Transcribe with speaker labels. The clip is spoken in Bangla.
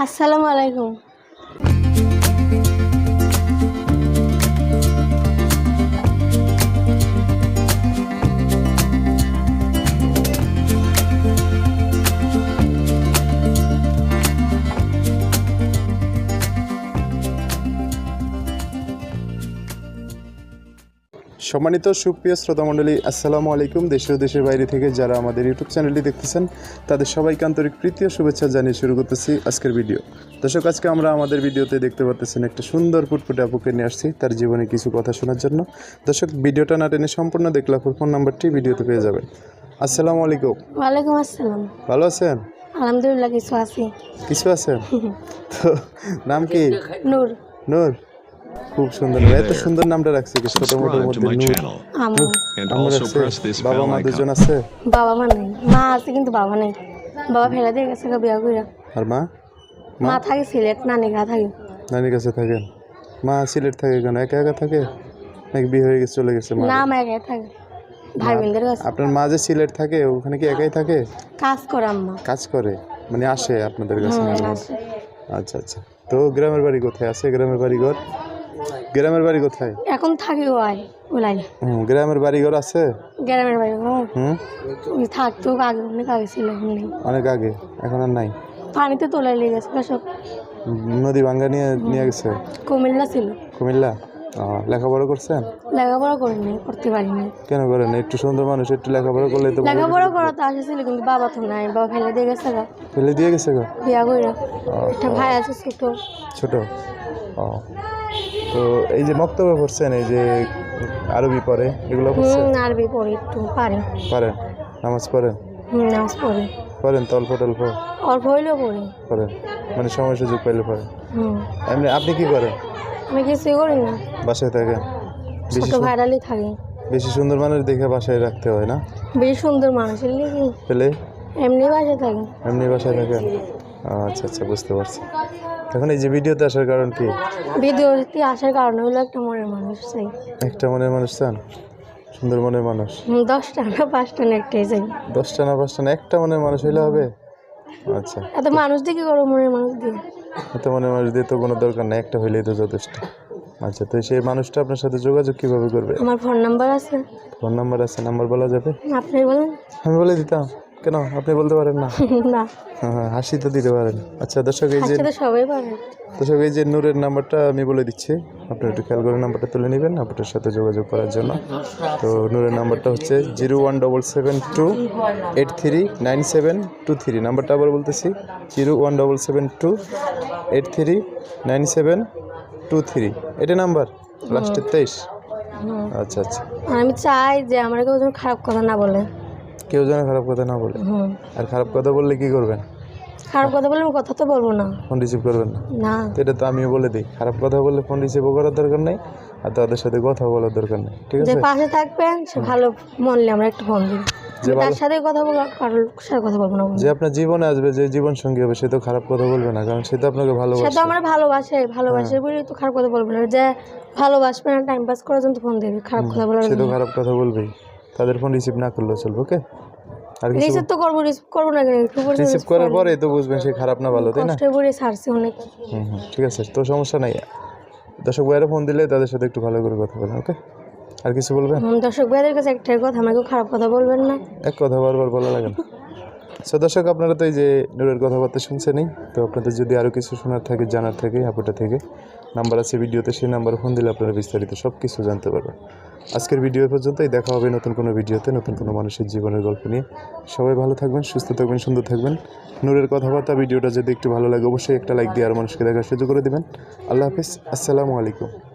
Speaker 1: আসসালামু আলাইকুম।
Speaker 2: সম্মানিত সুপ্রিয় শ্রোতামণ্ডলী আসসালামু আলাইকুম। দেশ ও দেশের বাইরে থেকে যারা আমাদের ইউটিউব চ্যানেলটি দেখতেছেন তাদের সবাইকে আন্তরিক প্রীতি ও শুভেচ্ছা জানিয়ে শুরু করতেছি আজকের ভিডিও। দর্শক আজকে আমরা আমাদের ভিডিওতে দেখতে পাচ্ছেন একটা সুন্দর ফুটফুটে আপুকে নিয়ে আসছি তার জীবনে কিছু কথা শোনার জন্য। দর্শক ভিডিওটা না টেনে সম্পূর্ণ দেখলে আপুর ফোন নাম্বারটি ভিডিওতে পেয়ে যাবেন। আসসালামু আলাইকুম।
Speaker 1: ওয়ালাইকুম আসসালাম।
Speaker 2: ভালো আছেন?
Speaker 1: আলহামদুলিল্লাহ কিছু আছি।
Speaker 2: কিছু আছেন? তো নাম কি?
Speaker 1: নূর।
Speaker 2: নূর। খুব সুন্দর এত সুন্দর নামটা রাখছে কি ছোট মোটোর মধ্যে বাবা মা দুজন আছে?
Speaker 1: বাবা মা নেই। মা আছে কিন্তু বাবা নেই। বাবা ফেলে দিয়ে গেছে বিয়া কইরা।
Speaker 2: আর মা?
Speaker 1: মা? থাকে সিলেট নানি গা থাকে।
Speaker 2: নানির কাছে থাকেন মা সিলেট থাকে কেন? একা একা থাকে? নাকি বিয়ে হয়ে গেছে চলে গেছে মা?
Speaker 1: না মা একাই থাকে। ভাই বোনদের কাছে।
Speaker 2: আপনার মা যে সিলেট থাকে ওখানে কি একাই থাকে?
Speaker 1: কাজ করে আম্মা।
Speaker 2: কাজ করে? মানে আসে আপনাদের কাছে। আচ্ছা আচ্ছা। তো গ্রামের বাড়ি কোথায় আছে? গ্রামের বাড়ি ঘর গ্রামের বাড়ি কোথায়?
Speaker 1: এখন থাকি ও ওলাই।
Speaker 2: হুম গ্রামের বাড়ি ঘর আছে?
Speaker 1: গ্রামের বাড়ি ঘর
Speaker 2: হুম?
Speaker 1: ওই থাকতো আগে অনেক আগে ছিল এখন নেই।
Speaker 2: অনেক আগে এখন আর নাই?
Speaker 1: পানিতে তোলাই লেগে গেছে সব
Speaker 2: নদী ভাঙ্গা নিয়ে নিয়ে গেছে?
Speaker 1: কুমিল্লা ছিল।
Speaker 2: কুমিল্লা? লেখাপড়া করছেন?
Speaker 1: লেখাপড়া করিনি করতে পারিনি
Speaker 2: কেন করেন একটু সুন্দর মানুষ একটু লেখাপড়া করলে তো
Speaker 1: লেখাপড়া করা তো ছিল কিন্তু বাবা তো নাই। বাবা ফেলে দিয়ে গেছে গা।
Speaker 2: ফেলে দিয়ে গেছে গো?
Speaker 1: বিয়া কইরা। একটা ভাই আছে ছোট।
Speaker 2: ছোট? ও। তো এই যে বক্তব্য পড়ছেন এই যে আরবি পড়ে এগুলো পড়ছেন?
Speaker 1: আরবি পড়ি একটু পারি।
Speaker 2: পারেন? নামাজ পড়েন?
Speaker 1: নামাজ পড়ি।
Speaker 2: পড়েন তল্প টল্প?
Speaker 1: অল্প হইলেও পড়ি।
Speaker 2: পড়েন। মানে সময় সুযোগ পাইলে পড়েন।
Speaker 1: হুম।
Speaker 2: এমনি আপনি কি করেন?
Speaker 1: আমি কিছুই করি না।
Speaker 2: বাসায় থাকেন বেশি
Speaker 1: ছোট ভাইরালি থাকি।
Speaker 2: বেশি সুন্দর মানুষ দেখে বাসায় রাখতে হয় না?
Speaker 1: বেশি সুন্দর মানুষের লিখি
Speaker 2: পেলে
Speaker 1: এমনি বাসা থাকি।
Speaker 2: এমনি বাসায় থাকেন আচ্ছা আচ্ছা বুঝতে পারছি। এখন এই যে ভিডিওতে আসার কারণ কি?
Speaker 1: ভিডিওতে আসার কারণে হলো একটা মনের মানুষ চাই।
Speaker 2: একটা মনের মানুষ চান? সুন্দর মনের মানুষ?
Speaker 1: দশটা না পাঁচটা না একটাই চাই।
Speaker 2: দশটা না পাঁচটা না একটা মনের মানুষ হইলে হবে? আচ্ছা।
Speaker 1: এত মানুষ দেখি করো মনের মানুষ দিয়ে?
Speaker 2: এত মনের মানুষ দিয়ে তো কোনো দরকার নেই একটা হইলেই তো যথেষ্ট। আচ্ছা তো সেই মানুষটা আপনার সাথে যোগাযোগ কীভাবে করবে?
Speaker 1: আমার ফোন নাম্বার আছে।
Speaker 2: ফোন নাম্বার আছে নাম্বার বলা যাবে?
Speaker 1: আপনি বলেন।
Speaker 2: আমি বলে দিতাম। কেন? আপনি বলতে পারেন না?
Speaker 1: না।
Speaker 2: হ্যাঁ হ্যাঁ, হাসি তো দিতে পারেন। আচ্ছা দর্শক এই যে
Speaker 1: সবাই পারে।
Speaker 2: দর্শক এই যে নূরের নাম্বারটা আমি বলে দিচ্ছি। আপনি একটু খেয়াল করে নাম্বারটা তুলে নেবেন আপনার সাথে যোগাযোগ করার জন্য। তো নূরের নাম্বারটা হচ্ছে zero one double seven two eight three nine seven two three. নাম্বারটা আবার বলতেছি zero one double seven two eight three nine seven two three. এটা নাম্বার? লাস্টের তেইশ? আচ্ছা আচ্ছা।
Speaker 1: আমি চাই যে আমার কেউ যেন খারাপ কথা না বলে।
Speaker 2: কেউ যেন খারাপ কথা না বলে। আর খারাপ কথা বললে কি করবেন?
Speaker 1: খারাপ কথা বলে আমি কথা তো বলব না।
Speaker 2: ফোন রিসিভ করবেন না?
Speaker 1: না।
Speaker 2: তো এটা তো আমিও বলে দিই। খারাপ কথা বললে ফোন রিসিভও করার দরকার নেই আর তাদের সাথে কথা বলার দরকার নেই। ঠিক
Speaker 1: যে
Speaker 2: আছে?
Speaker 1: পাশে থাকবেন সে ভালো মনলে আমরা একটু ফোন দিই।
Speaker 2: যে
Speaker 1: তার সাথে কথা বলব কারোর সাথে কথা বলব না
Speaker 2: যে আপনার জীবনে আসবে যে জীবন সঙ্গী হবে সে তো খারাপ কথা বলবে না কারণ সে তো আপনাকে
Speaker 1: সে
Speaker 2: ভালোবাসে।
Speaker 1: তো আমার ভালোবাসে ভালোবাসে বলে তো খারাপ কথা বলব না। যে ভালোবাসবে না টাইম পাস করার জন্য তো ফোন দেবে খারাপ কথা বলার
Speaker 2: সে তো খারাপ কথা বলবেই। তাদের ফোন রিসিভ না করলেও চলবে ওকে আর কিছু
Speaker 1: রিসিভ তো করব রিসিভ করব না কেন? একটু
Speaker 2: রিসিভ করার পরে তো বুঝবেন সে খারাপ না ভালো তাই না?
Speaker 1: কষ্ট করে অনেক।
Speaker 2: হুম হুম ঠিক আছে তো সমস্যা নাই। দর্শক ভাইয়েরা ফোন দিলে তাদের সাথে একটু ভালো করে কথা বলেন ওকে আর কিছু বলবেন?
Speaker 1: দর্শক ভাইদের কাছে একটাই কথা আমাকে খারাপ কথা বলবেন না।
Speaker 2: এক কথা বারবার বলা লাগে না। সো দর্শক, আপনারা তো এই যে নূরের কথাবার্তা শুনছেনই। তো আপনাদের যদি আরও কিছু শোনার থাকে, জানার থাকে আপুটা থেকে, নাম্বার আছে ভিডিওতে, সেই নাম্বার ফোন দিলে আপনারা বিস্তারিত সব কিছু জানতে পারবেন। আজকের ভিডিও পর্যন্তই। দেখা হবে নতুন কোনো ভিডিওতে, নতুন কোনো মানুষের জীবনের গল্প নিয়ে। সবাই ভালো থাকবেন, সুস্থ থাকবেন, সুন্দর থাকবেন। নূরের কথাবার্তা, ভিডিওটা যদি একটু ভালো লাগে, অবশ্যই একটা লাইক দিয়ে আর মানুষকে দেখার সুযোগ করে দেবেন। আল্লাহ হাফিজ। আসসালামু আলাইকুম।